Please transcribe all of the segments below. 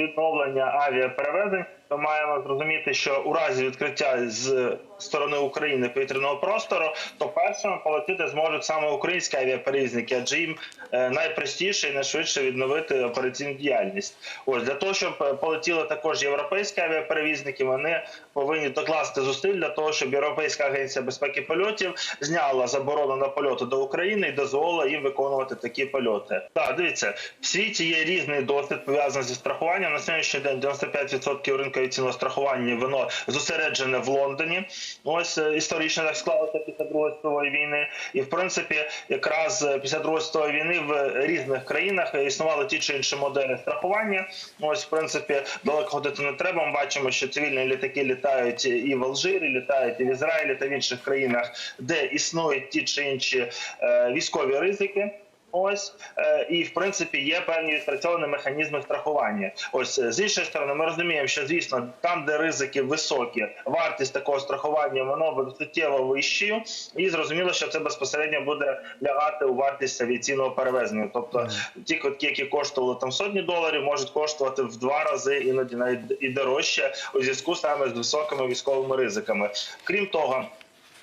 відновлення авіаперевезень, то маємо зрозуміти, що у разі відкриття з сторони України повітряного простору, то першими полетіти зможуть саме українські авіаперевізники, адже їм е, найпростіше і найшвидше відновити операційну діяльність. Ось для того, щоб е, полетіли також європейські авіаперевізники, вони повинні докласти зусиль для того, щоб Європейська агенція безпеки польотів зняла заборону на польоти до України і дозволила їм виконувати такі польоти. Так, дивіться, в світі є різний досвід пов'язаний зі страхуванням. На сьогоднішній день 95% ринку авіаційного страхування воно зосереджене в Лондоні. Ось е, історично так склалося після другої світової війни. І в принципі, якраз е, після другої світової війни в різних країнах існували ті чи інші моделі страхування. Ось, в принципі, далеко ходити не треба. Ми бачимо, що цивільні літаки літають і в Алжирі, літають і в Ізраїлі та в інших країнах, де існують ті чи інші е, військові ризики. Ось е, і в принципі є певні відпрацьовані механізми страхування. Ось е, з іншої сторони, ми розуміємо, що звісно, там, де ризики високі, вартість такого страхування воно буде суттєво вищою, і зрозуміло, що це безпосередньо буде лягати у вартість авіаційного перевезення. Тобто ті квитки, які коштували там сотні доларів, можуть коштувати в два рази, іноді навіть і дорожче у зв'язку саме з високими військовими ризиками. Крім того.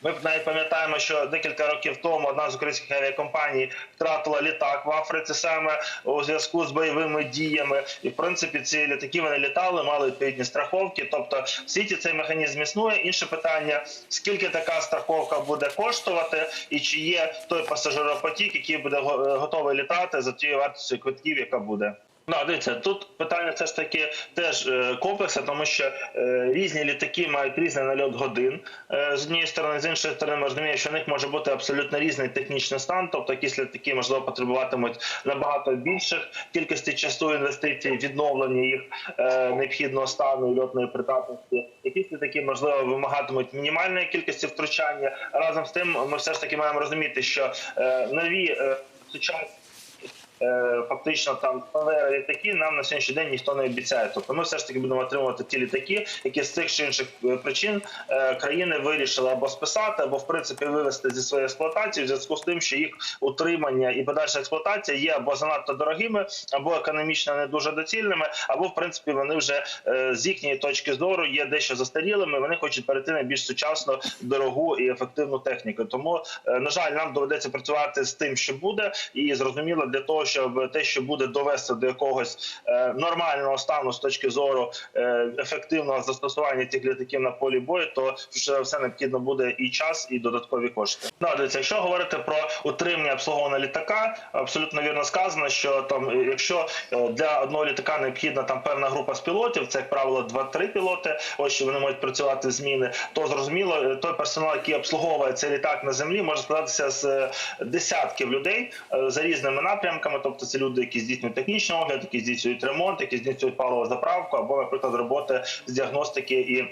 Ми навіть пам'ятаємо, що декілька років тому одна з українських авіакомпаній втратила літак в Африці саме у зв'язку з бойовими діями. І в принципі ці літаки вони літали, мали відповідні страховки. Тобто в світі цей механізм існує. Інше питання: скільки така страховка буде коштувати, і чи є той пасажиропотік, який буде готовий літати за тією вартістю квитків, яка буде. Ну, дивіться, тут питання все ж таки теж е, комплексне, тому що е, різні літаки мають різний нальот годин. Е, з однієї сторони, з іншої сторони, ми розуміємо, що в них може бути абсолютно різний технічний стан. Тобто якісь літаки можливо потребуватимуть набагато більших кількості часу інвестицій, відновлення їх е, необхідного стану льотної придатності. Якісь літаки можливо вимагатимуть мінімальної кількості втручання. Разом з тим, ми все ж таки маємо розуміти, що е, нові е, сучасні фактично там літаки нам на сьогоднішній день ніхто не обіцяє. Тобто ми все ж таки будемо отримувати ті літаки, які з цих чи інших е, причин е, країни вирішили або списати, або в принципі вивести зі своєї експлуатації в зв'язку з тим, що їх утримання і подальша експлуатація є або занадто дорогими, або економічно не дуже доцільними, або в принципі вони вже е, з їхньої точки зору є дещо застарілими. Вони хочуть перейти на більш сучасну, дорогу і ефективну техніку. Тому, е, на жаль, нам доведеться працювати з тим, що буде, і зрозуміло для того, щоб те, що буде довести до якогось е, нормального стану з точки зору е, ефективного застосування цих літаків на полі бою, то вже все необхідно буде і час, і додаткові кошти. Ну, дивіться, якщо говорити про утримання обслуговування літака, абсолютно вірно сказано, що там, е, якщо для одного літака необхідна там певна група з пілотів, це як правило 2-3 пілоти, ось що вони можуть працювати зміни, то зрозуміло, той персонал, який обслуговує цей літак на землі, може складатися з десятків людей за різними напрямками. Тобто це люди, які здійснюють технічний огляд, які здійснюють ремонт, які здійснюють паливозаправку, або, наприклад, роботи з діагностики і.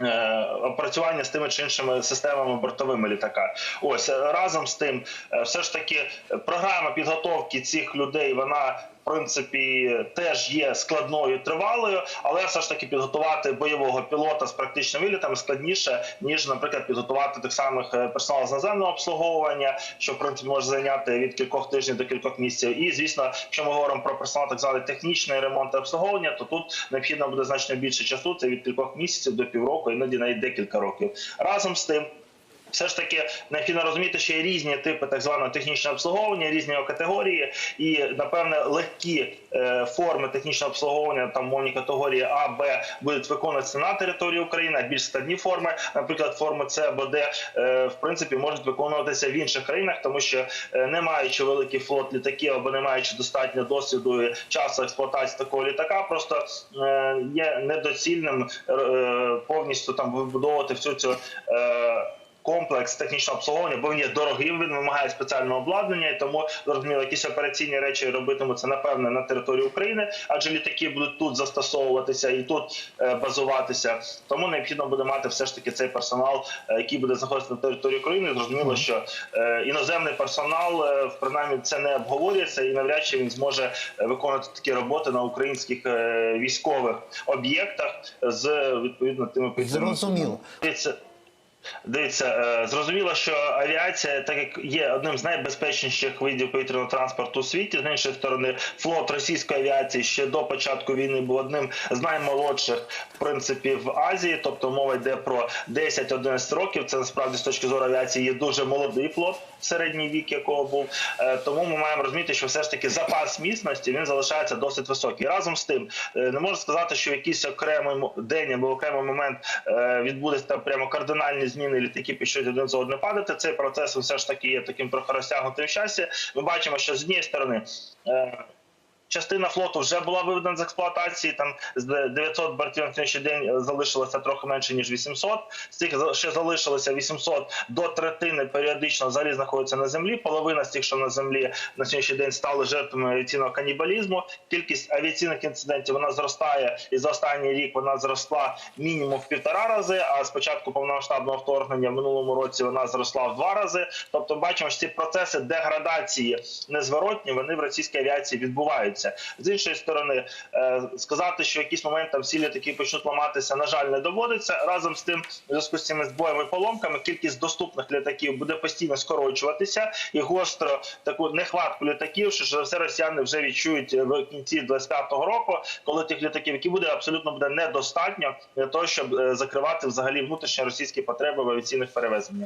е, Опрацювання з тими чи іншими системами бортовими літака. Ось е, разом з тим, е, все ж таки, програма підготовки цих людей вона принципі теж є складною тривалою, але все ж таки підготувати бойового пілота з практичними вилітами складніше ніж, наприклад, підготувати тих самих е, персонал з наземного обслуговування, що в принципі може зайняти від кількох тижнів до кількох місяців. І звісно, якщо ми говоримо про персонал так званий технічний ремонт і обслуговування, то тут необхідно буде значно більше часу. Це від кількох місяців до півроку, іноді навіть декілька років. Разом з тим. Все ж таки необхідно розуміти, що є різні типи так званого технічного обслуговування, різні категорії, і напевне легкі е, форми технічного обслуговування, там мовні категорії А, Б будуть виконуватися на території України, а більш складні форми, наприклад, форми С або Д, е, в принципі, можуть виконуватися в інших країнах, тому що е, не маючи великий флот літаків або не маючи достатньо досвіду і часу експлуатації такого літака, просто е, є недоцільним е, повністю там вибудовувати всю цю. Е, комплекс технічного обслуговування, бо він є дорогим, він вимагає спеціального обладнання, і тому зрозуміло, якісь операційні речі робитимуться напевне на території України, адже літаки будуть тут застосовуватися і тут е, базуватися. Тому необхідно буде мати все ж таки цей персонал, е, який буде знаходитися на території України. Зрозуміло, що е, іноземний персонал принаймні це не обговорюється, і навряд чи він зможе виконувати такі роботи на українських військових об'єктах з відповідно тими Зрозуміло. Дивіться, е, зрозуміло, що авіація, так як є одним з найбезпечніших видів повітряного транспорту у світі, з іншої сторони, флот російської авіації ще до початку війни був одним з наймолодших в принципі в Азії. Тобто мова йде про 10-11 років. Це насправді з точки зору авіації є дуже молодий флот, середній вік якого був. Е, Тому ми маємо розуміти, що все ж таки запас міцності він залишається досить високий. Разом з тим, е, не можна сказати, що в якийсь окремий день або окремий момент відбудеться прямо кардинальні зміни, літаки почнуть один з одним падати. Цей процес все ж таки є таким трохи розтягнутим в часі. Ми бачимо, що з однієї сторони. Частина флоту вже була виведена з експлуатації. Там з 900 бортів на сьогоднішній день залишилося трохи менше ніж 800. З за- ще залишилося 800 до третини періодично взагалі знаходяться на землі. Половина з тих, що на землі на сьогоднішній день стали жертвами авіаційного канібалізму. Кількість авіаційних інцидентів вона зростає, і за останній рік вона зросла мінімум в півтора рази. А з початку повномасштабного вторгнення в минулому році вона зросла в два рази. Тобто, бачимо, що ці процеси деградації незворотні вони в російській авіації відбуваються. З іншої сторони, е, сказати, що в якийсь момент там всі літаки почнуть ламатися, на жаль, не доводиться. Разом з тим, в зв'язку з цими збоями поломками, кількість доступних літаків буде постійно скорочуватися, і гостро таку нехватку літаків, що за все росіяни вже відчують в кінці 25-го року, коли тих літаків, які буде абсолютно буде недостатньо для того, щоб е, закривати взагалі внутрішні російські потреби в авіаційних перевезеннях.